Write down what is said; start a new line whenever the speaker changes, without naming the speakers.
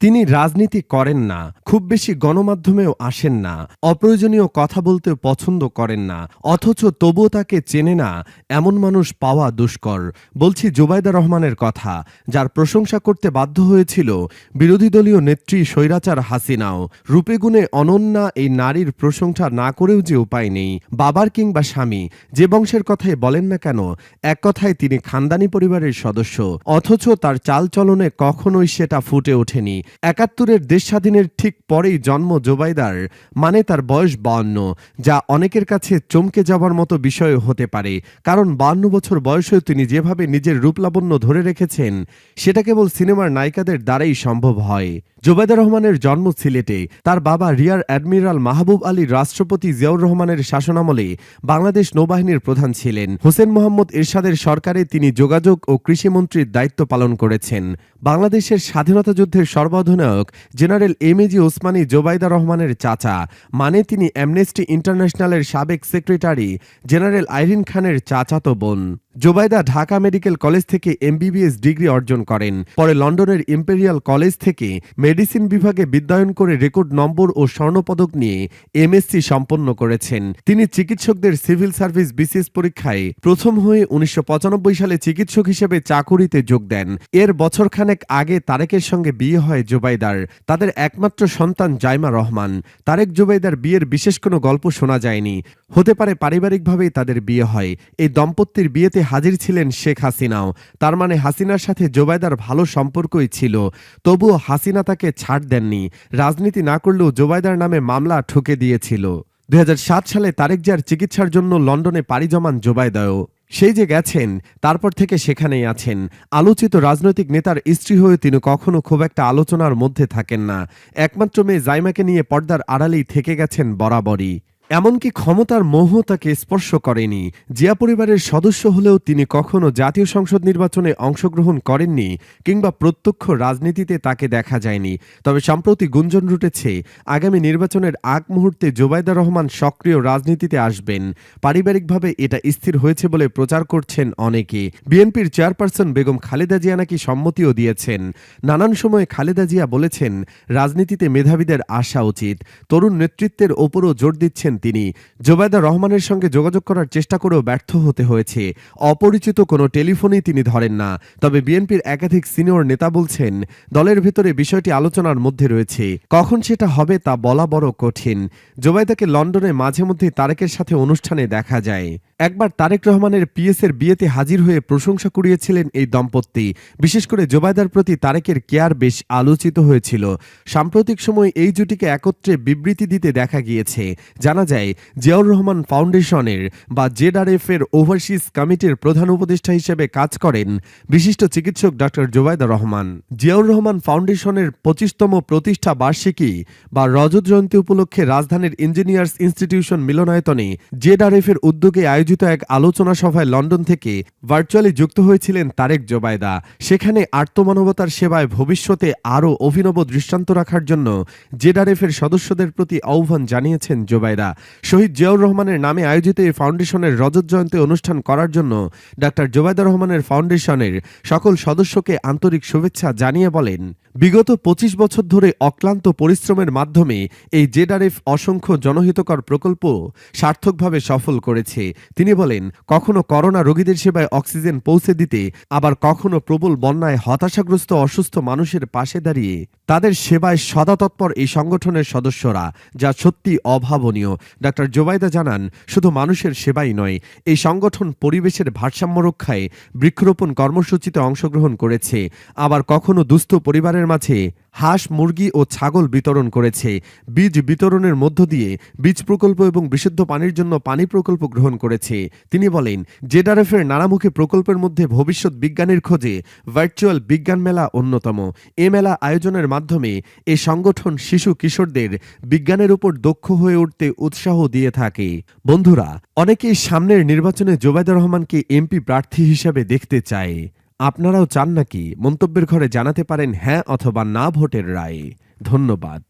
তিনি রাজনীতি করেন না। খুব বেশি গণমাধ্যমেও আসেন না, অপ্রয়োজনীয় কথা বলতে পছন্দ করেন না, অথচ তবুও তাকে চেনে না, এমন মানুষ পাওয়া দুষ্কর। বলছি জুবাইদা রহমানের কথা, যার প্রশংসা করতে বাধ্য হয়েছিল বিরোধী দলীয় নেত্রী স্বৈরাচার হাসিনাও। রূপেগুণে অনন্যা এই নারীর প্রশংসা না করেও যে উপায় নেই, বাবার কিংবা স্বামী, যে বংশের কথাই বলেন না কেন, এক কথায় তিনি খানদানি পরিবারের সদস্য, অথচ তার চালচলনে কখনোই সেটা ফুটে ওঠেনি। একাত্তরের দেশ স্বাধীনের ঠিক পরেই জন্ম জোবাইদার মানে তার বয়স বান্ন যা অনেকের কাছে চমকে যাবার মতো বিষয় হতে পারে। কারণ বান্ন বছর বয়সেও তিনি যেভাবে নিজের রূপলাবণ্য ধরে রেখেছেন, সেটা কেবল সিনেমার নায়িকাদের দ্বারাই সম্ভব হয়। জোবাইদা রহমানের জন্ম সিলেটে। তার বাবা রিয়ার অ্যাডমিরাল মাহবুব আলী, রাষ্ট্রপতি জিয়াউর রহমানের শাসনামলে বাংলাদেশ নৌবাহিনীর প্রধান ছিলেন। হোসেন মোহাম্মদ এরশাদের সরকারে তিনি যোগাযোগ ও কৃষিমন্ত্রীর দায়িত্ব পালন করেছেন। বাংলাদেশের স্বাধীনতা যুদ্ধের সর্বাধিনায়ক general M A G Osmani Zubaida রহমানের চাচা মানে তিনি অ্যামনেস্টি ইন্টারন্যাশনালের সাবেক সেক্রেটারি জেনারেল আইরিন খানের চাচাতো বোন। জোবাইদা ঢাকা মেডিকেল কলেজ থেকে এমবিবিএস ডিগ্রি অর্জন করেন। পরে লন্ডনের ইম্পেরিয়াল কলেজ থেকে মেডিসিন বিভাগে বিদ্যায়ন করে রেকর্ড নম্বর ও স্বর্ণপদক নিয়ে এমএসসি সম্পন্ন করেছেন। তিনি চিকিৎসকদের সিভিল সার্ভিস বিসিএস পরীক্ষায় প্রথম হয়ে উনিশশো পঁচানব্বই সালে চিকিৎসক হিসেবে চাকুরিতে যোগ দেন। এর বছরখানেক আগে তারেকের সঙ্গে বিয়ে হয় জোবাইদার। তাদের একমাত্র সন্তান জাইমা রহমান। তারেক জোবাইদার বিয়ের বিশেষ কোনো গল্প শোনা যায়নি। হতে পারে পারিবারিকভাবেই তাদের বিয়ে হয়। এই দম্পতির বিয়েতে হাজির ছিলেন শেখ হাসিনাও। তার মানে হাসিনার সাথে জোবাইদার ভালো সম্পর্কই ছিল। তবুও হাসিনা তাকে ছাড় দেননি। রাজনীতি না করলেও জোবাইদার নামে মামলা ঠুকে দিয়েছিল। দুই সালে তারেক জিয়ার চিকিৎসার জন্য লন্ডনে পাড়ি জমান জোবাইদাও সেই যে গেছেন, তারপর থেকে সেখানেই আছেন। আলোচিত রাজনৈতিক নেতার স্ত্রী হয়ে তিনি কখনো খুব একটা আলোচনার মধ্যে থাকেন না। একমাত্র মেয়ে জাইমাকে নিয়ে পর্দার আড়ালেই থেকে গেছেন বরাবরই। এমনকি ক্ষমতার মোহ তাকে স্পর্শ করেনি। জিয়া পরিবারের সদস্য হলেও তিনি কখনো জাতীয় সংসদ নির্বাচনে অংশগ্রহণ করেননি কিংবা প্রত্যক্ষ রাজনীতিতে তাকে দেখা যায়নি। তবে সম্প্রতি গুঞ্জন রুটেছে, আগামী নির্বাচনের আগ মুহূর্তে জোবাইদা রহমান সক্রিয় রাজনীতিতে আসবেন। পারিবারিকভাবে এটা স্থির হয়েছে বলে প্রচার করছেন অনেকে। বিএনপির চেয়ারপারসন বেগম খালেদা জিয়া নাকি সম্মতিও দিয়েছেন। নানান সময়ে খালেদা জিয়া বলেছেন, রাজনীতিতে মেধাবীদের আসা উচিত। তরুণ নেতৃত্বের ওপরও জোর দিচ্ছেন তিনি জোবায়দা রহমানের সঙ্গে যোগাযোগ করার চেষ্টা করেও ব্যর্থ হতে হয়েছে। অপরিচিত কোনো টেলিফোনই তিনি ধরেন না। তবে বিএনপির একাধিক সিনিয়র নেতা বলছেন, দলের ভেতরে বিষয়টি আলোচনার মধ্যে রয়েছে। কখন সেটা হবে তা বলা বড় কঠিন। জোবাইদাকে লন্ডনে মাঝে মধ্যে তারেকের সাথে অনুষ্ঠানে দেখা যায়। একবার তারেক রহমানের পিএসের বিয়েতে হাজির হয়ে প্রশংসা কুড়িয়েছিলেন এই দম্পতি। বিশেষ করে জোবাইদার প্রতি তারেকের কেয়ার বেশ আলোচিত হয়েছিল। সাম্প্রতিক সময় এই জুটিকে একত্রে বিবৃতি দিতে দেখা গিয়েছে। জানা যায় জিয়াউর রহমান ফাউন্ডেশনের বা জেডআরএফ এর ওভারসিজ কমিটির প্রধান উপদেষ্টা হিসেবে কাজ করেন বিশিষ্ট চিকিৎসক ডক্টর জোবাইদা রহমান। জিয়াউর রহমান ফাউন্ডেশনের পঁচিশতম প্রতিষ্ঠা বার্ষিকী বা রজত জয়ন্তী উপলক্ষে রাজধানীর ইঞ্জিনিয়ার্স ইনস্টিটিউশন মিলনায়তনে জেডআরএফ এর উদ্যোগে আয়োজিত এক আলোচনা সভায় লন্ডন থেকে ভার্চুয়ালি যুক্ত হয়েছিলেন তারেক জোবায়দা। সেখানে আত্মমানবতার সেবায় ভবিষ্যতে আরও অভিনব দৃষ্টান্ত রাখার জন্য জেডআরএফ এর সদস্যদের প্রতি আহ্বান জানিয়েছেন জোবাইদা শহীদ জিয়াউর রহমানের নামে আয়োজিত এই ফাউন্ডেশনের রজত জয়ন্তী অনুষ্ঠান করার জন্য ডাক্তার জোবায়দা রহমানের ফাউন্ডেশনের সকল সদস্যকে আন্তরিক শুভেচ্ছা জানিয়ে বলেন, বিগত পঁচিশ বছর ধরে অক্লান্ত পরিশ্রমের মাধ্যমে এই জেডারেফ অসংখ্য জনহিতকর প্রকল্প সার্থকভাবে সফল করেছে। তিনি বলেন, কখনো করোনা রোগীদের সেবায় অক্সিজেন পৌঁছে দিতে, আবার কখনো প্রবল বন্যায় হতাশাগ্রস্ত অসুস্থ মানুষের পাশে দাঁড়িয়ে তাদের সেবায় সদাতৎপর এই সংগঠনের সদস্যরা, যা সত্যি অভাবনীয়। ডাক্তার জোবাইদা জানান, শুধু মানুষের সেবাই নয়, এই সংগঠন পরিবেশের ভারসাম্য রক্ষায় বৃক্ষরোপণ কর্মসূচিতে অংশগ্রহণ করেছে। আবার কখনো দুস্থ পরিবারের মাঝে হাঁস, মুরগি ও ছাগল বিতরণ করেছে। বীজ বিতরণের মধ্য দিয়ে বীজ প্রকল্প এবং বিশুদ্ধ পানির জন্য পানি প্রকল্প গ্রহণ করেছে। তিনি বলেন, জেডারএফের নানামুখী প্রকল্পের মধ্যে ভবিষ্যৎ বিজ্ঞানের খোঁজে ভার্চুয়াল বিজ্ঞান মেলা অন্যতম। এ মেলা আয়োজনের মাধ্যমে এ সংগঠন শিশু কিশোরদের বিজ্ঞানের উপর দক্ষ হয়ে উঠতে উৎসাহ দিয়ে থাকে। বন্ধুরা, অনেকেই সামনের নির্বাচনে জোবায়দা রহমানকে এমপি প্রার্থী হিসেবে দেখতে চায়। আপনারাও চান নাকি মন্তব্যের ঘরে জানাতে পারেন হ্যাঁ অথবা না ভোটের রায়ে। ধন্যবাদ।